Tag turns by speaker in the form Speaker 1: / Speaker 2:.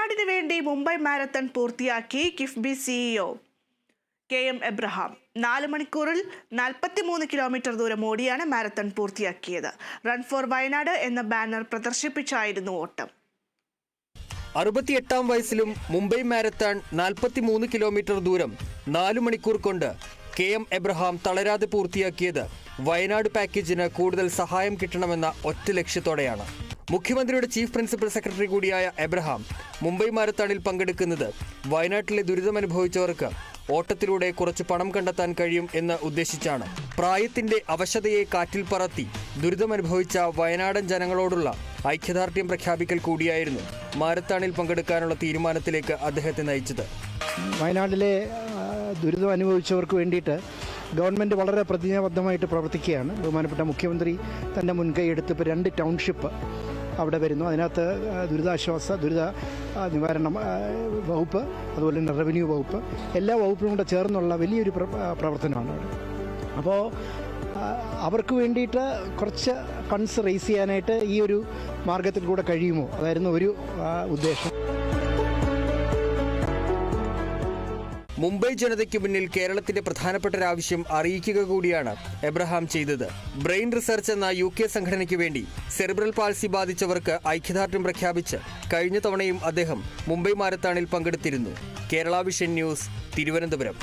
Speaker 1: വയനാടിന് വേണ്ടി മുംബൈ മാരത്തൺ പൂർത്തിയാക്കി KIIFB CEO K M Abraham. നാല് മണിക്കൂറിൽ നാൽപ്പത്തിമൂന്ന് കിലോമീറ്റർ ദൂരം ഓടിയാണ് മാരത്തൺ പൂർത്തിയാക്കിയത്. റൺ ഫോർ വയനാട് എന്ന ബാനർ പ്രദർശിപ്പിച്ചായിരുന്നു ഓട്ടം.
Speaker 2: അറുപത്തിയെട്ടാം വയസ്സിലും മുംബൈ മാരത്തൺ നാൽപ്പത്തിമൂന്ന് കിലോമീറ്റർ ദൂരം നാലു മണിക്കൂർ കൊണ്ട് കെ എം എബ്രഹാം തളരാതെ പൂർത്തിയാക്കിയത് വയനാട് പാക്കേജിന് കൂടുതൽ സഹായം കിട്ടണമെന്ന ഒറ്റ ലക്ഷ്യത്തോടെയാണ്. മുഖ്യമന്ത്രിയുടെ ചീഫ് പ്രിൻസിപ്പൽ സെക്രട്ടറി കൂടിയായ എബ്രഹാം മുംബൈ മാരത്താണിൽ പങ്കെടുക്കുന്നത് വയനാട്ടിലെ ദുരിതമനുഭവിച്ചവർക്ക് ഓട്ടത്തിലൂടെ കുറച്ച് പണം കണ്ടെത്താൻ കഴിയും എന്ന് ഉദ്ദേശിച്ചാണ്. പ്രായത്തിന്റെ അവശതയെ കാറ്റിൽ പറത്തി ദുരിതമനുഭവിച്ച വയനാടൻ ജനങ്ങളോടുള്ള ഐക്യദാർഢ്യം പ്രഖ്യാപിക്കൽ കൂടിയായിരുന്നു മാരത്താണിൽ പങ്കെടുക്കാനുള്ള തീരുമാനത്തിലേക്ക് അദ്ദേഹത്തെ നയിച്ചത്.
Speaker 3: വയനാട്ടിലെ ദുരിതം അനുഭവിച്ചവർക്ക് വേണ്ടിയിട്ട് ഗവൺമെന്റ് വളരെ പ്രതിജ്ഞാബദ്ധമായിട്ട് പ്രവർത്തിക്കുകയാണ്. ബഹുമാനപ്പെട്ട മുഖ്യമന്ത്രി തന്റെ മുൻകൈ എടുത്ത് ഇപ്പോൾ രണ്ട് ടൗൺഷിപ്പ് അവിടെ വരുന്നു. അതിനകത്ത് ദുരിതാശ്വാസ ദുരിത നിവാരണം വകുപ്പ് അതുപോലെ തന്നെ റവന്യൂ വകുപ്പ് എല്ലാ വകുപ്പും കൂടെ ചേർന്നുള്ള വലിയൊരു പ്രവർത്തനമാണ് അവിടെ. അപ്പോൾ അവർക്ക് വേണ്ടിയിട്ട് കുറച്ച് ഫണ്ട്സ് റേസ് ചെയ്യാനായിട്ട് ഈ ഒരു മാർഗത്തിൽ കൂടെ കഴിയുമോ? അതായിരുന്നു ഒരു ഉദ്ദേശം.
Speaker 2: മുംബൈ ജനതയ്ക്ക് മുന്നിൽ കേരളത്തിന്റെ പ്രധാനപ്പെട്ട ഒരാവശ്യം അറിയിക്കുക കൂടിയാണ് എബ്രഹാം ചെയ്തത്. ബ്രെയിൻ റിസർച്ച് എന്ന യു കെ സംഘടനയ്ക്ക് വേണ്ടി സെറിബ്രൽ പാൾസി ബാധിച്ചവർക്ക് ഐക്യദാർഢ്യം പ്രഖ്യാപിച്ച് കഴിഞ്ഞ തവണയും അദ്ദേഹം മുംബൈ മാരത്താണിൽ പങ്കെടുത്തിരുന്നു. Kerala vision news Thiruvananthapuram.